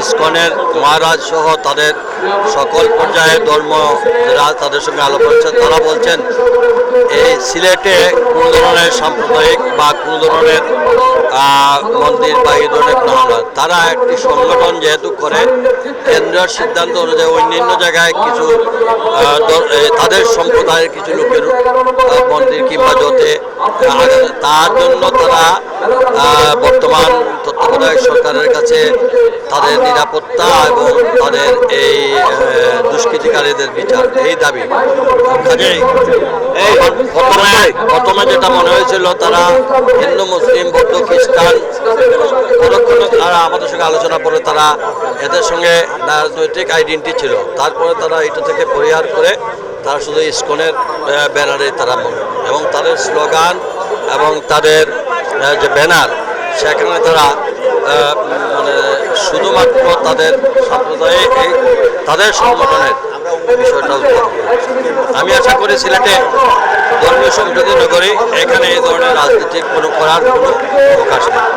ইস্কনের মহারাজ সহ তাদের সকল পর্যায়ের ধর্ম যারা তাদের সঙ্গে আলাপ হচ্ছে তারা বলছেন, এই সিলেটে কোনো ধরনের সাম্প্রদায়িক বা কোনো ধরনের মন্দির বা এই ধরনের কোনো হামলা তারা একটি সংগঠন যেহেতু করে কেন্দ্রের সিদ্ধান্ত অনুযায়ী অন্যান্য জায়গায় কিছু তাদের সম্প্রদায়ের কিছু লোকের মন্দির কিংবা জোতে তার জন্য তারা বর্তমান তত্ত্বাবধায়ক সরকারের কাছে তাদের নিরাপত্তা এবং তাদের এই দুষ্কৃতিকারীদের বিচার। এই দাবি। কাজেই এই প্রথমে প্রথমে যেটা মনে হয়েছিল তারা হিন্দু মুসলিম বৌদ্ধ খ্রিস্টান পরক্ষণে তারা আমাদের সঙ্গে আলোচনা করে তারা এদের সঙ্গে রাজনৈতিক আইডেন্টি ছিল। তারপরে তারা এটা থেকে পরিহার করে তারা শুধু ইস্কনের ব্যানারে তারা মনে এবং তাদের স্লোগান এবং তাদের যে ব্যানার সেখানে তারা তাদের সাম্প্রদায়িক এই তাদের সংগঠনের বিষয়টা। আমি আশা করি সিলেটে ধর্মীয় সংসদীয় করে এখানে এই ধরনের রাজনীতি কোনো করার কোনো অবকাশ নেই